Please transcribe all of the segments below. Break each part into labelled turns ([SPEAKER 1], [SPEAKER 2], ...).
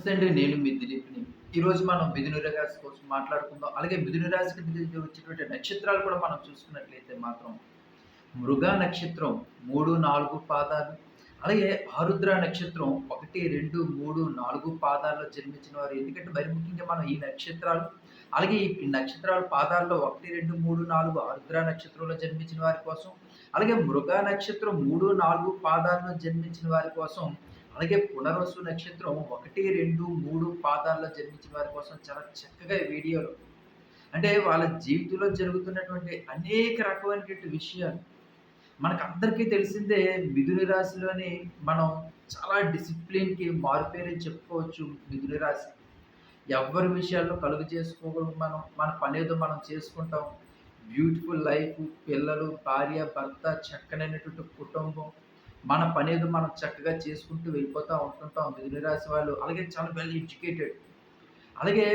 [SPEAKER 1] నమస్తే అండి నేను మీ దిలీప్ని ఈరోజు మనం మిథున రాశి కోసం మాట్లాడుకుందాం. అలాగే మిథున రాశికి వచ్చేటువంటి నక్షత్రాలు కూడా మనం చూసుకున్నట్లయితే మాత్రం మృగ నక్షత్రం మూడు నాలుగు పాదాలు. అలాగే ఆరుద్ర నక్షత్రం ఒకటి రెండు మూడు నాలుగు పాదాల్లో జన్మించిన వారు. ఎందుకంటే మరి ముఖ్యంగా మనం ఈ నక్షత్రాలు అలాగే ఈ నక్షత్రాల పాదాల్లో ఒకటి రెండు మూడు నాలుగు ఆరుద్ర నక్షత్రంలో జన్మించిన వారి కోసం అలాగే మృగ నక్షత్రం మూడు నాలుగు పాదాల్లో జన్మించిన వారి కోసం అలాగే పునర్వసు నక్షత్రం ఒకటి రెండు మూడు పాదాల్లో జన్మించిన వారి కోసం చాలా చక్కగా వీడియోలు. అంటే వాళ్ళ జీవితంలో జరుగుతున్నటువంటి అనేక రకమైనటువంటి విషయాలు. మనకు అందరికీ తెలిసిందే మిథుని రాశిలోని మనం చాలా డిసిప్లిన్కి మారుపేరని చెప్పుకోవచ్చు మిథుని రాశి. ఎవరి విషయాల్లో కలుగు చేసుకోగలం మనం మన పని ఏదో మనం చేసుకుంటాం. బ్యూటిఫుల్ లైఫ్ పిల్లలు భార్య భర్త చక్కనైనటువంటి కుటుంబం. మన పని ఏదో మనం చక్కగా చేసుకుంటూ వెళ్ళిపోతూ ఉంటుంటాం మిథున రాశి వాళ్ళు. అలాగే చాలా వెల్ ఎడ్యుకేటెడ్ అలాగే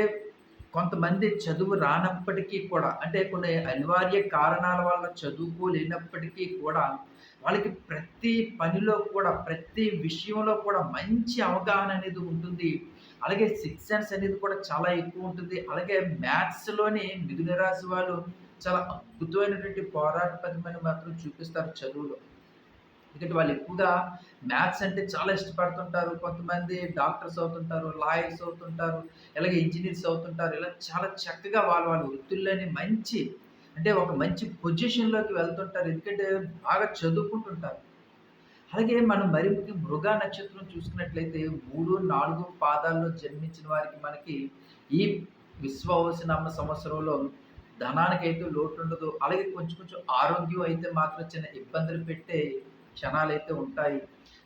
[SPEAKER 1] కొంతమంది చదువు రానప్పటికీ కూడా అంటే కొన్ని అనివార్య కారణాల వల్ల చదువుకోలేనప్పటికీ కూడా వాళ్ళకి ప్రతి పనిలో కూడా ప్రతి విషయంలో కూడా మంచి అవగాహన అనేది ఉంటుంది. అలాగే సిక్స్ సెన్స్ అనేది కూడా చాలా ఎక్కువ ఉంటుంది. అలాగే మ్యాథ్స్లోని మిథున రాశి వాళ్ళు చాలా అద్భుతమైనటువంటి పోరాటపరమైన మాత్రం చూపిస్తారు చదువులో. ఎందుకంటే వాళ్ళు ఎక్కువగా మ్యాథ్స్ అంటే చాలా ఇష్టపడుతుంటారు. కొంతమంది డాక్టర్స్ అవుతుంటారు లాయర్స్ అవుతుంటారు ఇలాగే ఇంజనీర్స్ అవుతుంటారు. ఇలా చాలా చక్కగా వాళ్ళ వాళ్ళ వృత్తుల్లోనే మంచి అంటే ఒక మంచి పొజిషన్లోకి వెళ్తుంటారు. ఎందుకంటే బాగా చదువుకుంటుంటారు. అలాగే మనం మరి ముఖ్యం మృగా నక్షత్రం చూసుకున్నట్లయితే మూడు నాలుగు పాదాల్లో జన్మించిన వారికి మనకి ఈ విశ్వవసనామ సంవత్సరంలో ధనానికి అయితే లోటు ఉండదు అలాగే కొంచెం కొంచెం ఆరోగ్యం అయితే మాత్రం చిన్న ఇబ్బందులు పెట్టే క్షణాలు అయితే ఉంటాయి.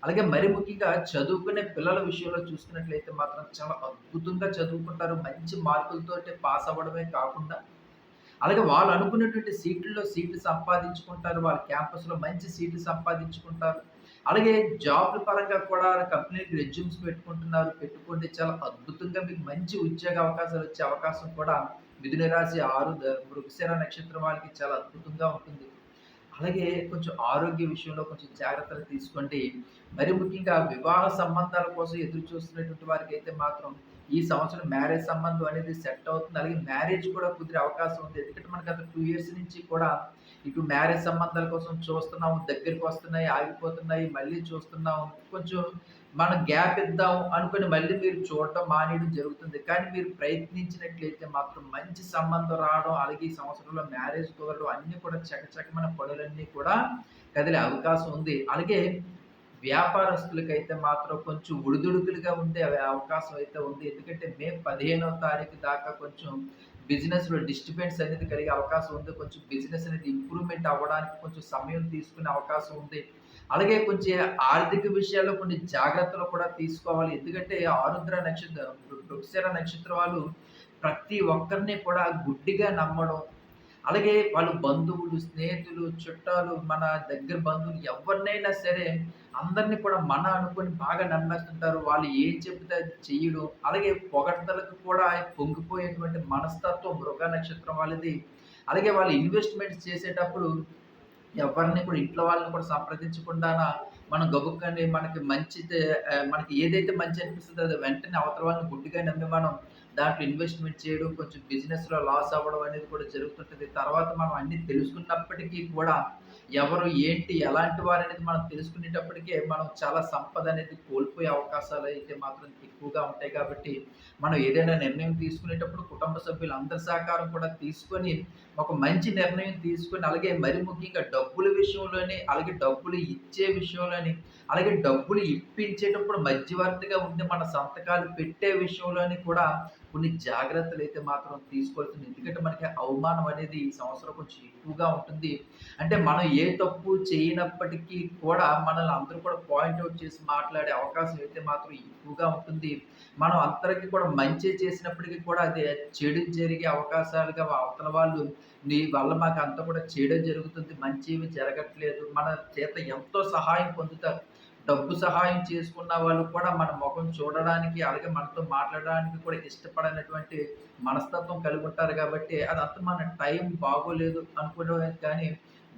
[SPEAKER 1] అలాగే మరి ముఖ్యంగా చదువుకునే పిల్లల విషయంలో చూసుకున్నట్లయితే మాత్రం చాలా అద్భుతంగా చదువుకుంటారు. మంచి మార్కులతో పాస్ అవ్వడమే కాకుండా అలాగే వాళ్ళు అనుకున్నటువంటి సీట్లలో సీట్లు సంపాదించుకుంటారు. వాళ్ళ క్యాంపస్లో మంచి సీట్లు సంపాదించుకుంటారు. అలాగే జాబ్ల పరంగా కూడా కంపెనీకి రెజ్యూమ్స్ పెట్టుకుంటున్నారు. పెట్టుకుంటే చాలా అద్భుతంగా మీకు మంచి ఉద్యోగ అవకాశాలు వచ్చే అవకాశం కూడా మిథున రాశి ఆరు వృక్షర నక్షత్రం వాళ్ళకి చాలా అద్భుతంగా ఉంటుంది. అలాగే కొంచెం ఆరోగ్య విషయంలో కొంచెం జాగ్రత్తలు తీసుకోండి. మరి ముఖ్యంగా వివాహ సంబంధాల కోసం ఎదురు చూస్తున్నటువంటి వారికి అయితే మాత్రం ఈ సంవత్సరం మ్యారేజ్ సంబంధం అనేది సెట్ అవుతుంది. అలాగే మ్యారేజ్ కూడా కుదిరే అవకాశం ఉంది. ఎందుకంటే మనకి గత టూ ఇయర్స్ నుంచి కూడా ఇటు మ్యారేజ్ సంబంధాల కోసం చూస్తున్నాము దగ్గరికి వస్తున్నాయి ఆగిపోతున్నాయి మళ్ళీ చూస్తున్నాము. కొంచెం మనం గ్యాప్ ఇద్దాం అనుకుని మళ్ళీ మీరు చూడటం మానేయడం జరుగుతుంది. కానీ మీరు ప్రయత్నించినట్లయితే మాత్రం మంచి సంబంధం రావడం అలాగే ఈ సంవత్సరంలో మ్యారేజ్ కుదరడం అన్నీ కూడా చకచకమైన పనులన్నీ కూడా కదిలే అవకాశం ఉంది. అలాగే వ్యాపారస్తులకైతే మాత్రం కొంచెం ఉడిదుడుకులుగా ఉండే అవకాశం అయితే ఉంది. ఎందుకంటే మే పదిహేనవ తారీఖు దాకా కొంచెం బిజినెస్లో డిస్టర్బెన్స్ అనేది కలిగే అవకాశం ఉంది. కొంచెం బిజినెస్ అనేది ఇంప్రూవ్మెంట్ అవ్వడానికి కొంచెం సమయం తీసుకునే అవకాశం ఉంది. అలాగే కొంచెం ఆర్థిక విషయాల్లో కొన్ని జాగ్రత్తలు కూడా తీసుకోవాలి. ఎందుకంటే ఆరుద్ర నక్షత్రం వృక్షర నక్షత్రం వాళ్ళు ప్రతి ఒక్కరిని కూడా గుడ్డిగా నమ్మడం. అలాగే వాళ్ళు బంధువులు స్నేహితులు చుట్టాలు మన దగ్గర బంధువులు ఎవరినైనా సరే అందరినీ కూడా మన అనుకొని బాగా నమ్మేస్తుంటారు. వాళ్ళు ఏం చెప్తే అది చెయ్యడం. అలాగే పొగడ్తలకు కూడా పొంగిపోయేటువంటి మనస్తత్వం మృగ నక్షత్రం వాళ్ళది. అలాగే వాళ్ళు ఇన్వెస్ట్మెంట్స్ చేసేటప్పుడు ఎవరిని కూడా ఇంట్లో వాళ్ళని కూడా సంప్రదించకుండా మనం గబుక్కని మనకి మంచి మనకి ఏదైతే మంచి అనిపిస్తుందో అది వెంటనే అవతల వాళ్ళని గుడ్డిగా నమ్మి మనం దాంట్లో ఇన్వెస్ట్మెంట్ చేయడం కొంచెం బిజినెస్లో లాస్ అవ్వడం అనేది కూడా జరుగుతుంటుంది. తర్వాత మనం అన్ని తెలుసుకున్నప్పటికీ కూడా ఎవరు ఏంటి ఎలాంటి వారు అనేది మనం తెలుసుకునేటప్పటికే మనం చాలా సంపద అనేది కోల్పోయే అవకాశాలు అయితే మాత్రం ఎక్కువగా ఉంటాయి కాబట్టి మనం ఏదైనా నిర్ణయం తీసుకునేటప్పుడు కుటుంబ సభ్యులు అందరి సహకారం కూడా తీసుకొని ఒక మంచి నిర్ణయం తీసుకొని అలాగే మరి ముఖ్యంగా డబ్బుల విషయంలోని అలాగే డబ్బులు ఇచ్చే విషయంలోని అలాగే డబ్బులు ఇప్పించేటప్పుడు మధ్యవర్తిగా ఉండి మన సంతకాలు పెట్టే విషయంలోని కూడా కొన్ని జాగ్రత్తలు అయితే మాత్రం తీసుకోవాల్సింది. ఎందుకంటే మనకి అవమానం అనేది ఈ సంవత్సరం కొంచెం ఎక్కువగా ఉంటుంది. అంటే మనం ఏ తప్పు చేయనప్పటికీ కూడా మనల్ని అందరూ కూడా పాయింట్అవుట్ చేసి మాట్లాడే అవకాశం అయితే మాత్రం ఎక్కువగా ఉంటుంది. మనం అందరికీ కూడా మంచి చేసినప్పటికీ కూడా అది చెడు జరిగే అవకాశాలుగా అవతల వాళ్ళు నీ వల్ల మాకు అంతా కూడా చెడు జరుగుతుంది. మంచి జరగట్లేదు. మన చేత ఎంతో సహాయం పొందుతారు. డబ్బు సహాయం చేసుకున్న వాళ్ళు కూడా మన ముఖం చూడడానికి అలాగే మనతో మాట్లాడడానికి కూడా ఇష్టపడనటువంటి మనస్తత్వం కలిగి ఉంటారు కాబట్టి అదంతా మన టైం బాగోలేదు అనుకునే కానీ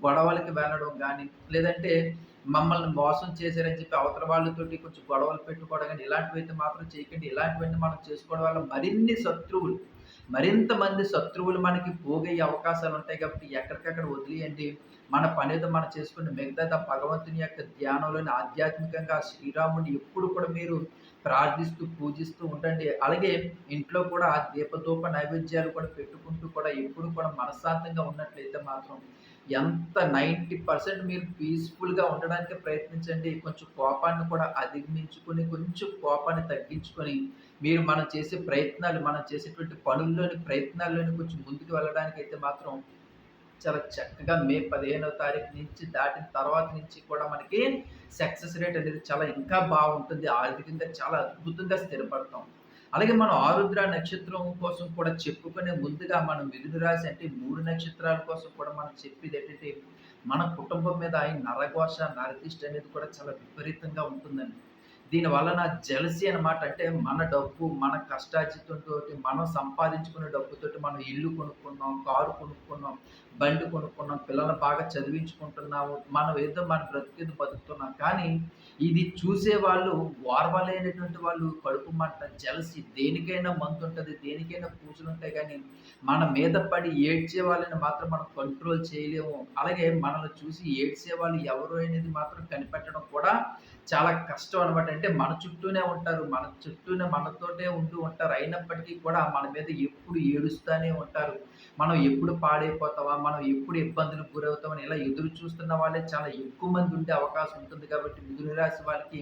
[SPEAKER 1] గొడవలకి వెళ్ళడం కానీ లేదంటే మమ్మల్ని మోసం చేశారని చెప్పి అవతల వాళ్ళతోటి కొంచెం గొడవలు పెట్టుకోవడం కానీ ఇలాంటివైతే మాత్రం చేయకండి. ఇలాంటివన్నీ మనం చేసుకోవడం వల్ల మరిన్ని శత్రువులు మరింత మంది శత్రువులు మనకి పోగయ్యే అవకాశాలు ఉంటాయి కాబట్టి ఎక్కడికక్కడ వదిలేయండి. మన పనేదో మనం చేసుకుని మిగతా భగవంతుని యొక్క ధ్యానంలోని ఆధ్యాత్మికంగా శ్రీరాముని ఎప్పుడు కూడా మీరు ప్రార్థిస్తూ పూజిస్తూ ఉండండి. అలాగే ఇంట్లో కూడా దీపదూప నైవేద్యాలు కూడా పెట్టుకుంటూ కూడా ఎప్పుడు కూడా మనశ్శాంతంగా ఉన్నట్లయితే మాత్రం ఎంత నైంటీ పర్సెంట్ మీరు పీస్ఫుల్గా ఉండడానికి ప్రయత్నించండి. కొంచెం కోపాన్ని కూడా అధిగమించుకొని కొంచెం కోపాన్ని తగ్గించుకొని మీరు మనం చేసే ప్రయత్నాలు మనం చేసేటువంటి పనుల్లోని ప్రయత్నాల్లోని కొంచెం ముందుకు వెళ్ళడానికి అయితే మాత్రం చాలా చక్కగా మే పదిహేనవ తారీఖు నుంచి దాటిన తర్వాత నుంచి కూడా మనకి సక్సెస్ రేట్ అనేది చాలా ఇంకా బాగుంటుంది. ఆర్థికంగా చాలా అద్భుతంగా స్థిరపడతాం. అలాగే మనం ఆరుద్ర నక్షత్రం కోసం కూడా చెప్పుకునే ముందుగా మనం మిథున రాశి అంటే మూడు నక్షత్రాల కోసం కూడా మనం చెప్పేది ఏంటంటే మన కుటుంబం మీద ఆయన నరఘోష నరదిష్టి అనేది కూడా చాలా విపరీతంగా ఉంటుందండి. దీని వలన జలసి అనమాట అంటే మన డబ్బు మన కష్టార్జితంతో మనం సంపాదించుకునే డబ్బుతోటి మనం ఇల్లు కొనుక్కున్నాం కారు కొనుక్కున్నాం బండి కొనుక్కున్నాం పిల్లలు బాగా చదివించుకుంటున్నాము మనం ఏదో మన బ్రతికేది బతుకుతున్నాం. కానీ ఇది చూసే వాళ్ళు ఓర్వలేనటువంటి వాళ్ళు కడుపు మంట జలసి దేనికైనా మంతు ఉంటుంది దేనికైనా పూజలు ఉంటాయి కానీ మన మీద పడి ఏడ్చే వాళ్ళని మాత్రం మనం కంట్రోల్ చేయలేము. అలాగే మనల్ని చూసి ఏడ్చే వాళ్ళు ఎవరు అనేది మాత్రం కనిపెట్టడం కూడా చాలా కష్టం అనమాట అంటే మన చుట్టూనే ఉంటారు. మన చుట్టూనే మనతోటే ఉంటూ ఉంటారు. అయినప్పటికీ కూడా మన మీద ఎప్పుడు ఏడుస్తూనే ఉంటారు. మనం ఎప్పుడు పాడైపోతావా మనం ఎప్పుడు ఇబ్బందులకు గురవుతామని ఇలా ఎదురు చూస్తున్న వాళ్ళే చాలా ఎక్కువ మంది ఉండే అవకాశం ఉంటుంది కాబట్టి మిథున రాశి వాళ్ళకి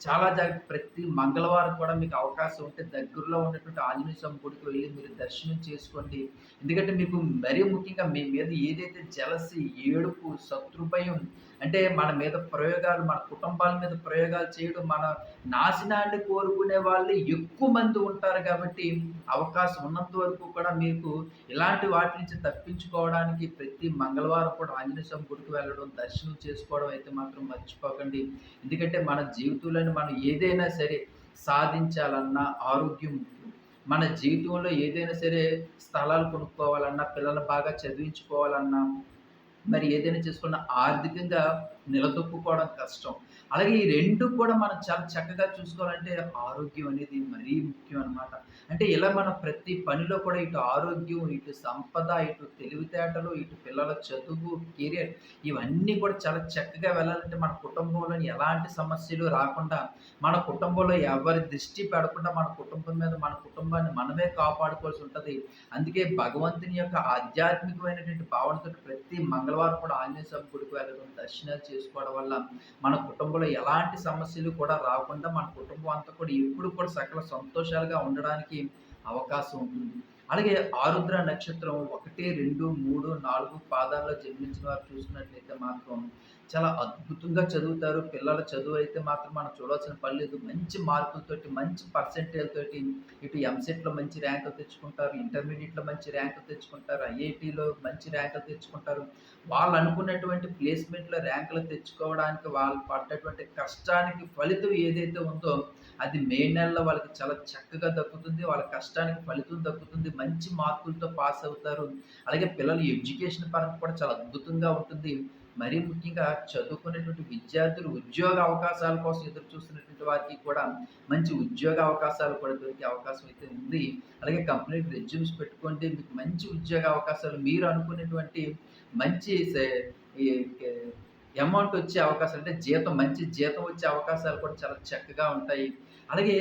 [SPEAKER 1] చాలా జాగ్రత్త ప్రతి మంగళవారం కూడా మీకు అవకాశం ఉంటే దగ్గరలో ఉన్నటువంటి ఆంజనేయ స్వామి గుడికి వెళ్ళి మీరు దర్శనం చేసుకోండి. ఎందుకంటే మీకు మరీ ముఖ్యంగా మీ మీద ఏదైతే జలసి ఏడుపు శత్రుభయం అంటే మన మీద ప్రయోగాలు మన కుటుంబాల మీద ప్రయోగాలు చేయడం మన నాశనాన్ని కోరుకునే వాళ్ళు ఎక్కువ మంది ఉంటారు కాబట్టి అవకాశం ఉన్నంత వరకు కూడా మీకు ఇలాంటి వాటి నుంచి తప్పించుకోవడానికి ప్రతి మంగళవారం కూడా ఆంజనేయ స్వామి గుడికి వెళ్ళడం దర్శనం చేసుకోవడం అయితే మాత్రం మర్చిపోకండి. ఎందుకంటే మన జీవితంలో మనం ఏదైనా సరే సాధించాలన్నా ఆరోగ్యం మన జీవితంలో ఏదైనా సరే స్థలాలు కొనుక్కోవాలన్నా పిల్లలు బాగా చదివించుకోవాలన్నా మరి ఏదైనా చేసుకున్న ఆర్థికంగా నిలదొక్కుకోవడం కష్టం. అలాగే ఈ రెండు కూడా మనం చాలా చక్కగా చూసుకోవాలంటే ఆరోగ్యం అనేది మరీ ముఖ్యం అనమాట అంటే ఇలా మనం ప్రతి పనిలో కూడా ఇటు ఆరోగ్యం ఇటు సంపద ఇటు తెలివితేటలు ఇటు పిల్లల చదువు కెరియర్ ఇవన్నీ కూడా చాలా చక్కగా వెళ్ళాలంటే మన కుటుంబంలో ఎలాంటి సమస్యలు రాకుండా మన కుటుంబంలో ఎవరి దృష్టి పెడకుండా మన కుటుంబం మీద మన కుటుంబాన్ని మనమే కాపాడుకోవాల్సి ఉంటుంది. అందుకే భగవంతుని యొక్క ఆధ్యాత్మికమైనటువంటి భావనతో ప్రతి మంగళవారం కూడా ఆంజనేయ స్వామి గుడికి వెళ్ళడం దర్శనాలు చేసుకోవడం వల్ల మన కుటుంబంలో ఎలాంటి సమస్యలు కూడా రాకుండా మన కుటుంబం అంతా కూడా ఎప్పుడు కూడా సకల సంతోషాలుగా ఉండడానికి అవకాశం ఉంటుంది. అలాగే ఆరుద్ర నక్షత్రం ఒకటి రెండు మూడు నాలుగు పాదాల్లో జన్మించిన వారు చూసినట్లయితే మాత్రం చాలా అద్భుతంగా చదువుతారు. పిల్లల చదువు అయితే మాత్రం మనం చూడాల్సిన పని లేదు. మంచి మార్కులతోటి మంచి పర్సెంటేజ్ తోటి ఇటు ఎంసెట్లో మంచి ర్యాంకులు తెచ్చుకుంటారు. ఇంటర్మీడియట్లో మంచి ర్యాంకులు తెచ్చుకుంటారు. ఐఐటిలో మంచి ర్యాంకులు తెచ్చుకుంటారు. వాళ్ళు అనుకున్నటువంటి ప్లేస్మెంట్లో ర్యాంకులు తెచ్చుకోవడానికి వాళ్ళు పడ్డటువంటి కష్టానికి ఫలితం ఏదైతే ఉందో అది మే నెలలో వాళ్ళకి చాలా చక్కగా దక్కుతుంది. వాళ్ళ కష్టానికి ఫలితం దక్కుతుంది. మంచి మార్కులతో పాస్ అవుతారు. అలాగే పిల్లలు ఎడ్యుకేషన్ పరంగా కూడా చాలా అద్భుతంగా ఉంటుంది. మరీ ముఖ్యంగా చదువుకునేటువంటి విద్యార్థులు ఉద్యోగ అవకాశాల కోసం ఎదురు చూస్తున్నటువంటి వారికి కూడా మంచి ఉద్యోగ అవకాశాలు కూడా దొరికే అవకాశం అయితే ఉంది. అలాగే కంపెనీ రెజ్యూమ్స్ పెట్టుకుంటే మీకు మంచి ఉద్యోగ అవకాశాలు మీరు అనుకునేటువంటి మంచి అమౌంట్ వచ్చే అవకాశాలు అంటే జీతం మంచి జీతం వచ్చే అవకాశాలు కూడా చాలా చక్కగా ఉంటాయి. అలాగే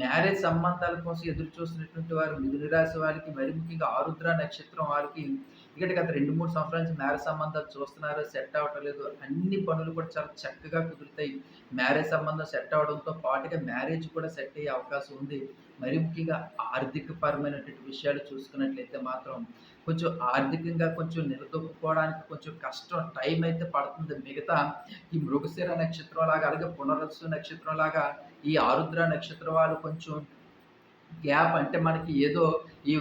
[SPEAKER 1] మ్యారేజ్ సంబంధాల కోసం ఎదురు చూస్తున్నటువంటి వారు మిథున రాశి వారికి మరి ముఖ్యంగా ఆరుద్ర నక్షత్రం వారికి ఇక్కడ గత రెండు మూడు సంవత్సరాల నుంచి మ్యారేజ్ సంబంధాలు చూస్తున్నారు సెట్ అవ్వటం లేదు. అన్ని పనులు కూడా చాలా చక్కగా కుదురుతాయి. మ్యారేజ్ సంబంధం సెట్ అవడంతో పాటుగా మ్యారేజ్ కూడా సెట్ అయ్యే అవకాశం ఉంది. మరి ముఖ్యంగా ఆర్థిక పరమైనటువంటి విషయాలు చూసుకున్నట్లయితే మాత్రం కొంచెం ఆర్థికంగా కొంచెం నిలదొక్కుకోవడానికి కొంచెం కష్టం టైం అయితే పడుతుంది. మిగతా ఈ మృగశిర నక్షత్రం లాగా అలాగే పునరస్సు నక్షత్రం లాగా ఈ ఆరుద్ర నక్షత్రం వాళ్ళు కొంచెం గ్యాప్ అంటే మనకి ఏదో ఈ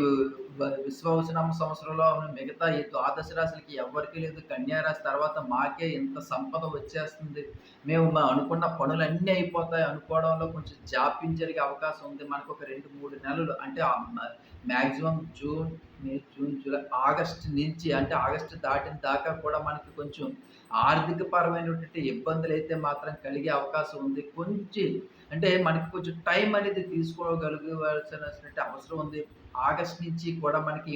[SPEAKER 1] విశ్వవసనామ సంవత్సరంలో మిగతా ఈ ద్వాదశ రాశులకి ఎవ్వరికీ లేదు కన్యారాశి తర్వాత మాకే ఇంత సంపద వచ్చేస్తుంది. మేము అనుకున్న పనులన్నీ అయిపోతాయి అనుకోవడంలో కొంచెం జాప్యం జరిగే అవకాశం ఉంది. మనకు ఒక రెండు మూడు నెలలు అంటే maximum June, May, June, July, August నుంచి అంటే ఆగస్ట్ దాటిన దాకా కూడా మనకి కొంచెం ఆర్థిక పరమైనటువంటి అయితే మాత్రం కలిగే అవకాశం ఉంది. కొంచెం అంటే మనకి కొంచెం టైం అనేది తీసుకోగలగాల్సినటువంటి అవసరం ఉంది. ఆగస్ట్ నుంచి కూడా మనకి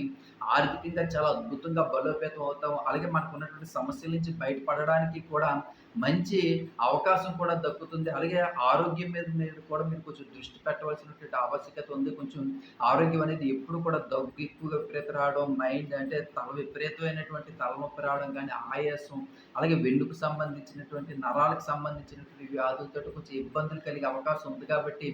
[SPEAKER 1] ఆర్థికంగా చాలా అద్భుతంగా బలోపేతం అవుతాం. అలాగే మనకున్నటువంటి సమస్యల నుంచి బయటపడడానికి కూడా మంచి అవకాశం కూడా దక్కుతుంది. అలాగే ఆరోగ్యం మీద మీరు కూడా మీరు కొంచెం దృష్టి పెట్టవలసినటువంటి ఆవశ్యకత ఉంది. కొంచెం ఆరోగ్యం అనేది ఎప్పుడు కూడా దగ్గు ఎక్కువగా విపరీత రావడం, మైండ్ అంటే తల విపరీతమైనటువంటి తలనొప్పి రావడం కానీ ఆయాసం, అలాగే వెన్నుకు సంబంధించినటువంటి నరాలకు సంబంధించినటువంటి వ్యాధులతో కొంచెం ఇబ్బందులు కలిగే అవకాశం ఉంది కాబట్టి,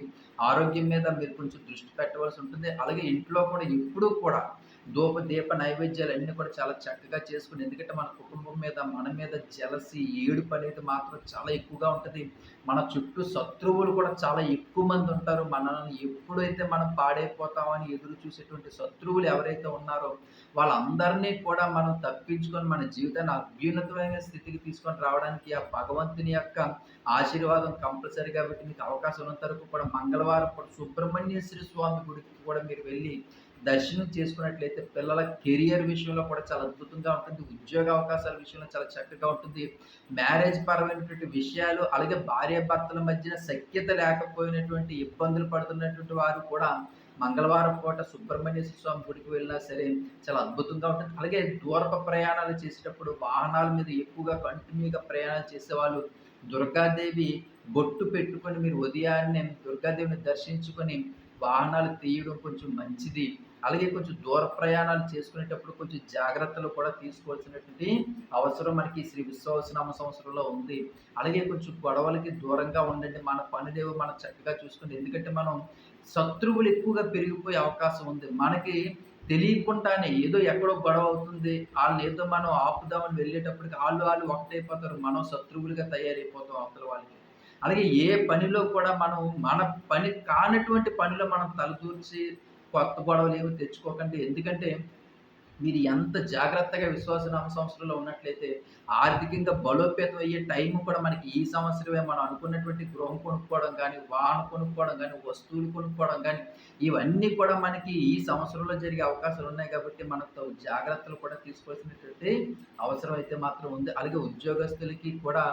[SPEAKER 1] ఆరోగ్యం మీద మీరు కొంచెం దృష్టి పెట్టవలసి ఉంటుంది. అలాగే ఇంట్లో కూడా ఎప్పుడూ కూడా ధూప, దీప నైవేద్యాలు అన్నీ కూడా చాలా చక్కగా చేసుకుని ఎందుకంటే మన కుటుంబం మీద, మన మీద జలసి ఏడుపు అనేది మాత్రం చాలా ఎక్కువగా ఉంటుంది మన చుట్టూ శత్రువులు కూడా చాలా ఎక్కువ మంది ఉంటారు. మనల్ని ఎప్పుడైతే మనం పాడైపోతామని ఎదురు చూసేటువంటి శత్రువులు ఎవరైతే ఉన్నారో, వాళ్ళందరినీ కూడా మనం తప్పించుకొని మన జీవితాన్ని అభ్యున్నతమైన స్థితికి తీసుకొని రావడానికి ఆ భగవంతుని యొక్క ఆశీర్వాదం కంపల్సరీ కాబట్టి మీకు అవకాశం ఉన్నంత వరకు కూడా మంగళవారం కూడా సుబ్రహ్మణ్యేశ్వర స్వామి గుడికి కూడా మీరు వెళ్ళి దర్శనం చేసుకున్నట్లయితే పిల్లల కెరియర్ విషయంలో కూడా చాలా అద్భుతంగా ఉంటుంది. ఉద్యోగ అవకాశాల విషయంలో చాలా చక్కగా ఉంటుంది. మ్యారేజ్ పరమైనటువంటి విషయాలు అలాగే భార్యాభర్తల మధ్యన సఖ్యత లేకపోయినటువంటి ఇబ్బందులు పడుతున్నటువంటి వారు కూడా మంగళవారం పూట సుబ్రహ్మణ్య స్వామి గుడికి వెళ్ళినా సరే చాలా అద్భుతంగా ఉంటుంది. అలాగే దూరప ప్రయాణాలు చేసేటప్పుడు వాహనాల మీద ఎక్కువగా కంటిన్యూగా ప్రయాణాలు చేసేవాళ్ళు దుర్గాదేవి బొట్టు పెట్టుకొని మీరు ఉదయాన్నే దుర్గాదేవిని దర్శించుకొని వాహనాలు తీయడం కొంచెం మంచిది. అలాగే కొంచెం దూర ప్రయాణాలు చేసుకునేటప్పుడు కొంచెం జాగ్రత్తలు కూడా తీసుకోవాల్సినటువంటి అవసరం మనకి శ్రీ విశ్వవసనామ సంవత్సరంలో ఉంది. అలాగే కొంచెం గొడవలకి దూరంగా ఉండండి. మన పనులేవో మనం చక్కగా చూసుకుంటే ఎందుకంటే మనం శత్రువులు ఎక్కువగా పెరిగిపోయే అవకాశం ఉంది. మనకి తెలియకుండానే ఏదో ఎక్కడో గొడవ అవుతుంది. ఆళ్ళనేదో మనం ఆపుదామని వెళ్ళేటప్పటికి వాళ్ళు వాళ్ళు ఒకటైపోతారు. మనం శత్రువులుగా తయారైపోతాం అవతల వాళ్ళకి. అలాగే ఏ పనిలో కూడా మనం మన పని కానటువంటి పనిలో మనం తలదూర్చి కొత్త గొడవలు ఏమి తెచ్చుకోకండి. ఎందుకంటే మీరు ఎంత జాగ్రత్తగా విశ్వాసనామ సంవత్సరంలో ఉన్నట్లయితే ఆర్థికంగా బలోపేతం అయ్యే టైం కూడా మనకి ఈ సంవత్సరమే మనం అనుకున్నటువంటి గృహం కొనుక్కోవడం కానీ వాహనం కొనుక్కోవడం కానీ వస్తువులు కొనుక్కోవడం కానీ ఇవన్నీ కూడా మనకి ఈ సంవత్సరంలో జరిగే అవకాశాలు ఉన్నాయి కాబట్టి మనతో జాగ్రత్తలు కూడా తీసుకోవాల్సినటువంటి అవసరం అయితే మాత్రం ఉంది. అలాగే ఉద్యోగస్తులకి కూడా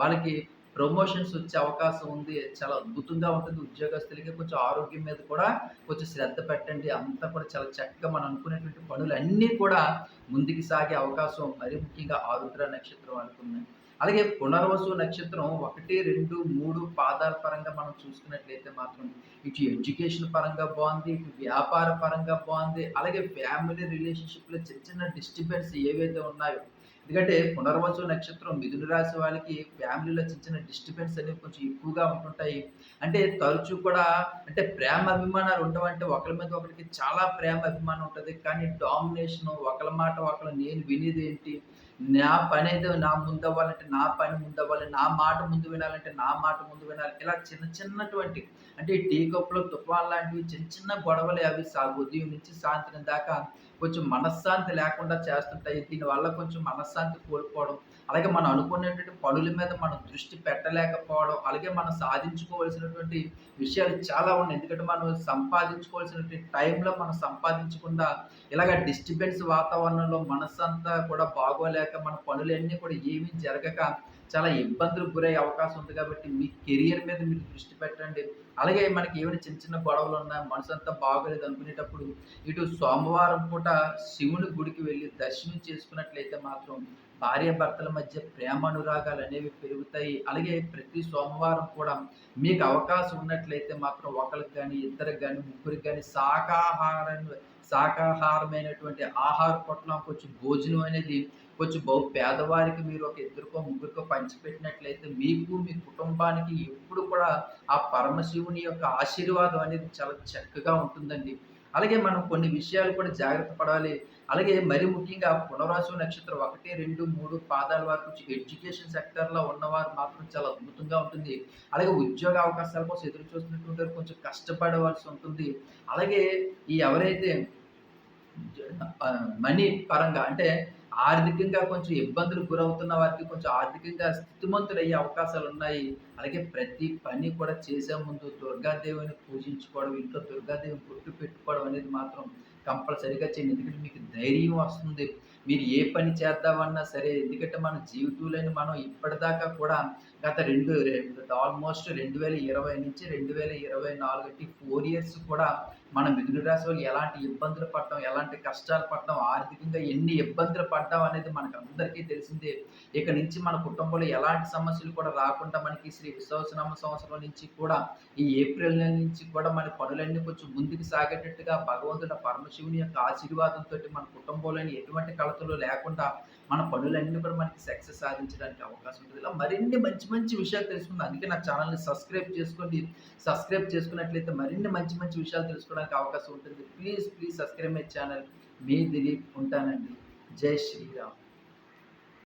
[SPEAKER 1] వాళ్ళకి ప్రమోషన్స్ వచ్చే అవకాశం ఉంది. చాలా అద్భుతంగా ఉంటుంది. ఉద్యోగస్తులకి కొంచెం ఆరోగ్యం మీద కూడా కొంచెం శ్రద్ధ పెట్టండి. అంతా కూడా చాలా చక్కగా మనం అనుకునేటువంటి పనులన్నీ కూడా ముందుకు సాగే అవకాశం మరి ముఖ్యంగా ఆరుద్ర నక్షత్రం అనుకున్నాయి. అలాగే పునర్వసు నక్షత్రం 1, 2, 3 పాదాల పరంగా మనం చూసుకున్నట్లయితే మాత్రం ఇటు ఎడ్యుకేషన్ పరంగా బాగుంది ఇటు వ్యాపార పరంగా బాగుంది అలాగే ఫ్యామిలీ రిలేషన్‌షిప్‌లో చిన్న చిన్న డిస్టర్బెన్స్ ఏవైతే ఉన్నాయో ఎందుకంటే పునర్వసు నక్షత్రం మిథున రాశి వాళ్ళకి ఫ్యామిలీలో చిన్న చిన్న డిస్టర్బెన్స్ అనేవి కొంచెం ఎక్కువగా ఉంటుంటాయి. అంటే తరచూ కూడా అంటే ప్రేమ అభిమానాలు ఉండవంటే ఒకరి మీద ఒకరికి చాలా ప్రేమ అభిమానం ఉంటుంది కానీ డామినేషన్ ఒకళ్ళ మాట ఒకళ్ళు నేను వినేదేంటి? నా పని అయితే నా ముందవ్వాలంటే నా పని ముందవ్వాలి. నా మాట ముందు వినాలంటే నా మాట ముందు వినాలి. ఇలా చిన్న చిన్నటువంటి అంటే టీ కప్పులో తుఫాన్ లాంటివి చిన్న చిన్న గొడవలు అవి సా ఉదయం నుంచి సాయంత్రం దాకా కొంచెం మనశ్శాంతి లేకుండా చేస్తుంటాయి. దీనివల్ల కొంచెం మనశ్శాంతి కోల్పోవడం, అలాగే మనం అనుకునేటువంటి పనుల మీద మనం దృష్టి పెట్టలేకపోవడం, అలాగే మనం సాధించుకోవాల్సినటువంటి విషయాలు చాలా ఉన్నాయి. ఎందుకంటే మనం సంపాదించుకోవాల్సినటువంటి టైంలో మనం సంపాదించకుండా ఇలాగ డిస్టర్బెన్స్ వాతావరణంలో మనస్సంతా కూడా బాగోలేక మన పనులన్నీ కూడా ఏమీ జరగక చాలా ఇబ్బందులకు గురయ్యే అవకాశం ఉంది కాబట్టి మీ కెరియర్ మీద మీరు దృష్టి పెట్టండి. అలాగే మనకి ఏమైనా చిన్న చిన్న గొడవలు ఉన్నాయ్ మనసు మనసంతా బాగోలేదు అనుకునేటప్పుడు ఇటు సోమవారం పూట శివుని గుడికి వెళ్ళి దర్శనం చేసుకున్నట్లయితే మాత్రం భార్యాభర్తల మధ్య ప్రేమానురాగాలు అనేవి పెరుగుతాయి. అలాగే ప్రతి సోమవారం కూడా మీకు అవకాశం ఉన్నట్లయితే మాత్రం ఒకరికి కానీ ఇద్దరికి కానీ ముగ్గురికి కానీ శాకాహారాన్ని శాకాహారమైనటువంటి ఆహార పొట్లం కొంచెం భోజనం అనేది కొంచెం బహు పేదవారికి మీరు ఒక ఇద్దరికో, ముగ్గురికో పంచిపెట్టినట్లయితే మీకు, మీ కుటుంబానికి ఎప్పుడు కూడా ఆ పరమశివుని యొక్క ఆశీర్వాదం అనేది చాలా చక్కగా ఉంటుందండి. అలాగే మనం కొన్ని విషయాలు కూడా జాగ్రత్త పడాలి. అలాగే మరి ముఖ్యంగా పునరాసు నక్షత్రం ఒకటి రెండు మూడు పాదాల వరకు ఎడ్యుకేషన్ సెక్టర్లో ఉన్నవారు మాత్రం చాలా అద్భుతంగా ఉంటుంది. అలాగే ఉద్యోగ అవకాశాల కోసం ఎదురు చూస్తున్నటువంటి వారు కొంచెం కష్టపడవలసి ఉంటుంది. అలాగే ఈ ఎవరైతే మనీ పరంగా అంటే ఆర్థికంగా కొంచెం ఇబ్బందులు గురవుతున్న వారికి కొంచెం ఆర్థికంగా స్థితిమంతులు అయ్యే అవకాశాలు ఉన్నాయి. అలాగే ప్రతి పని కూడా చేసే ముందు దుర్గాదేవిని పూజించుకోవడం ఇంట్లో దుర్గాదేవిని గుర్తు పెట్టుకోవడం అనేది మాత్రం కంపల్సరీగా చేయండి. ఎందుకంటే మీకు ధైర్యం వస్తుంది. మీరు ఏ పని చేద్దామన్నా సరే ఎందుకంటే మన జీవితంలోని మనం ఇప్పటిదాకా కూడా గత రెండు ఆల్మోస్ట్ రెండు వేల ఇరవై నుంచి రెండు వేల ఇరవై నాలుగు ఫోర్ ఇయర్స్ కూడా మన మిథున రాశి వాళ్ళు ఎలాంటి ఇబ్బందులు పడడం ఎలాంటి కష్టాలు పడడం ఆర్థికంగా ఎన్ని ఇబ్బందులు పడ్డాం అనేది మనకు అందరికీ తెలిసిందే. ఇక నుంచి మన కుటుంబంలో ఎలాంటి సమస్యలు కూడా రాకుండా మనకి శ్రీ విశ్వసనామ సంవత్సరం నుంచి కూడా ఈ ఏప్రిల్ నెల నుంచి కూడా మన పనులన్నీ కొంచెం ముందుకు సాగేటట్టుగా భగవంతుడు పరమశివుని యొక్క ఆశీర్వాదంతో మన కుటుంబంలోని ఎటువంటి కలతలు లేకుండా మన పనులన్నీ కూడా మనకి సక్సెస్ సాధించడానికి అవకాశం ఉంటుంది. ఇలా మరిన్ని మంచి మంచి విషయాలు తెలుసుకుందాం. అందుకే నా ఛానల్ని సబ్స్క్రైబ్ చేసుకోండి. సబ్స్క్రైబ్ చేసుకున్నట్లయితే మరిన్ని మంచి మంచి విషయాలు తెలుసుకోవడానికి అవకాశం ఉంటుంది. Please please subscribe my channel మీ దిలీప్ ఉంటానండి. జై శ్రీరామ్.